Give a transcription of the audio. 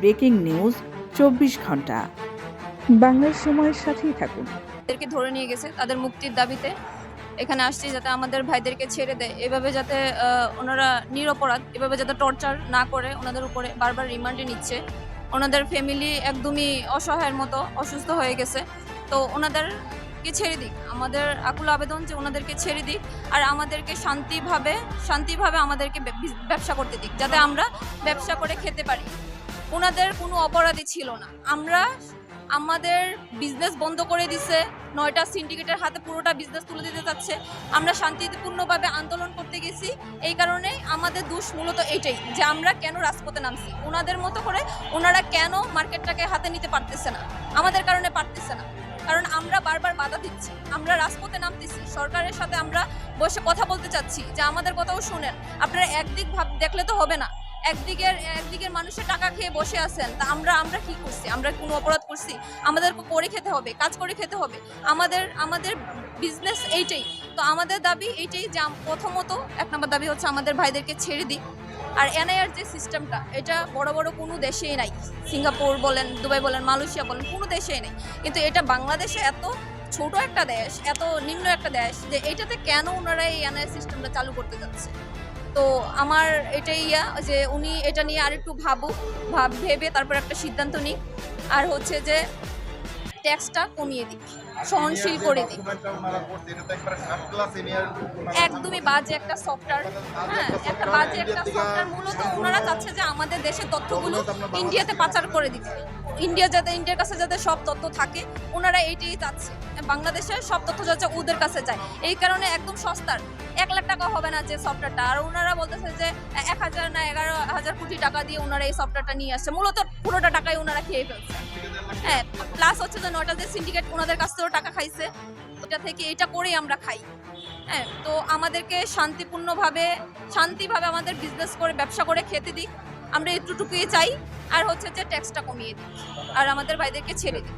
Breaking news চব্বিশ ঘণ্টা। বাংলার সময়ের সাথেই থাকুন। তাদেরকে ধরে নিয়ে গেছে তাদের মুক্তির দাবিতে। এখানে আসছি যাতে আমাদের ভাইদেরকে ছেড়ে দেয়। এভাবে যাতে ওনারা নিরপরাধ, এভাবে যাতে টর্চার না করে ওনাদের উপরে, বারবার রিমান্ডে নিচ্ছে। ওনাদের ফ্যামিলি একদমই অসহায়ের মতো, অসুস্থ হয়ে গেছে। তো ওনাদেরকে ছেড়ে দিক। আমাদের আকুল আবেদন যে ওনাদেরকে ছেড়ে দিক আর আমাদেরকে শান্তিভাবে শান্তিভাবে আমাদেরকে ব্যবসা করতে দিক। যাতে আমরা ব্যবসা করে খেতে পারি। ওনাদের কোনো অপরাধী ছিল না। আমরা আমাদের বিজনেস বন্ধ করে দিছে, নয়টা সিন্ডিকেটের হাতে পুরোটা বিজনেস তুলে দিতে চাচ্ছে। আমরা শান্তিপূর্ণভাবে আন্দোলন করতে গেছি, এই কারণে আমাদের দোষ মূলত এটাই, যে আমরা কেন রাজপথে নামছি। ওনাদের মতো করে ওনারা কেন মার্কেটটাকে হাতে নিতে পারতেছে না? আমাদের কারণে পারতেছে না। কারণ আমরা বারবার বাধা দিচ্ছি, আমরা রাজপথে নামতেছি। সরকারের সাথে আমরা বসে কথা বলতে চাচ্ছি, যে আমাদের কথাও শুনেন। আপনারা একদিক ভাব দেখলে তো হবে না। একদিকের একদিকের মানুষের টাকা খেয়ে বসে আছেন। তা আমরা আমরা কি করছি? আমরা কোনো অপরাধ করছি? আমাদের করে খেতে হবে, কাজ করে খেতে হবে। আমাদের আমাদের বিজনেস এইটাই। তো আমাদের দাবি এইটাই যে প্রথমত এক নম্বর দাবি হচ্ছে আমাদের ভাইদেরকে ছেড়ে দিই আর এনআইআর যে সিস্টেমটা এটা বড় বড় কোনো দেশেই নাই। সিঙ্গাপুর বলেন, দুবাই বলেন, মালয়েশিয়া বলেন, কোনো দেশেই নেই। কিন্তু এটা বাংলাদেশে এত ছোট একটা দেশ এত নিম্ন একটা দেশ যে এটাতে কেন ওনারা এই এনআইআর সিস্টেমটা চালু করতে যাচ্ছে? তো আমার এটাই ইয়া যে উনি এটা নিয়ে আরেকটু ভাবুক ভাব ভেবে তারপর একটা সিদ্ধান্ত নিক। আর হচ্ছে যে ট্যাক্সটা কমিয়ে দিক সহনশীল করে দিক। একদমই বাজে একটা সফটওয়্যার হ্যাঁ একটা বাজে একটা সফটওয়্যার মূলত ওনারা চাচ্ছে যে আমাদের দেশের তথ্যগুলো ইন্ডিয়াতে পাচার করে দিতে। ইন্ডিয়া যাতে ইন্ডিয়ার কাছে যাতে সব তথ্য থাকে, ওনারা এইটাই চাচ্ছে। বাংলাদেশের সব তথ্য যাচ্ছে ওদের কাছে যায়। এই কারণে একদম সস্তার। এক লাখ টাকা হবে না যে সফটওয়্যারটা আর ওনারা বলতেছে যে, এক হাজার না এগারো হাজার কোটি টাকা দিয়ে ওনারা এই সফটওয়্যারটা নিয়ে আসছে। মূলত পুরোটা টাকাই ওনারা খেয়ে ফেলছে। হ্যাঁ প্লাস হচ্ছে যে নয়টা যে সিন্ডিকেট ওনাদের কাছ থেকেও টাকা খাইছে। এটা থেকে এটা করেই আমরা খাই। হ্যাঁ তো আমাদেরকে শান্তিপূর্ণভাবে, শান্তিভাবে আমাদের বিজনেস করে, ব্যবসা করে খেতে দিই আমরা একটুটুকুই চাই। আর হচ্ছে যে ট্যাক্সটা কমিয়ে দিচ্ছি। আর আমাদের ভাইদেরকে ছেড়ে দিই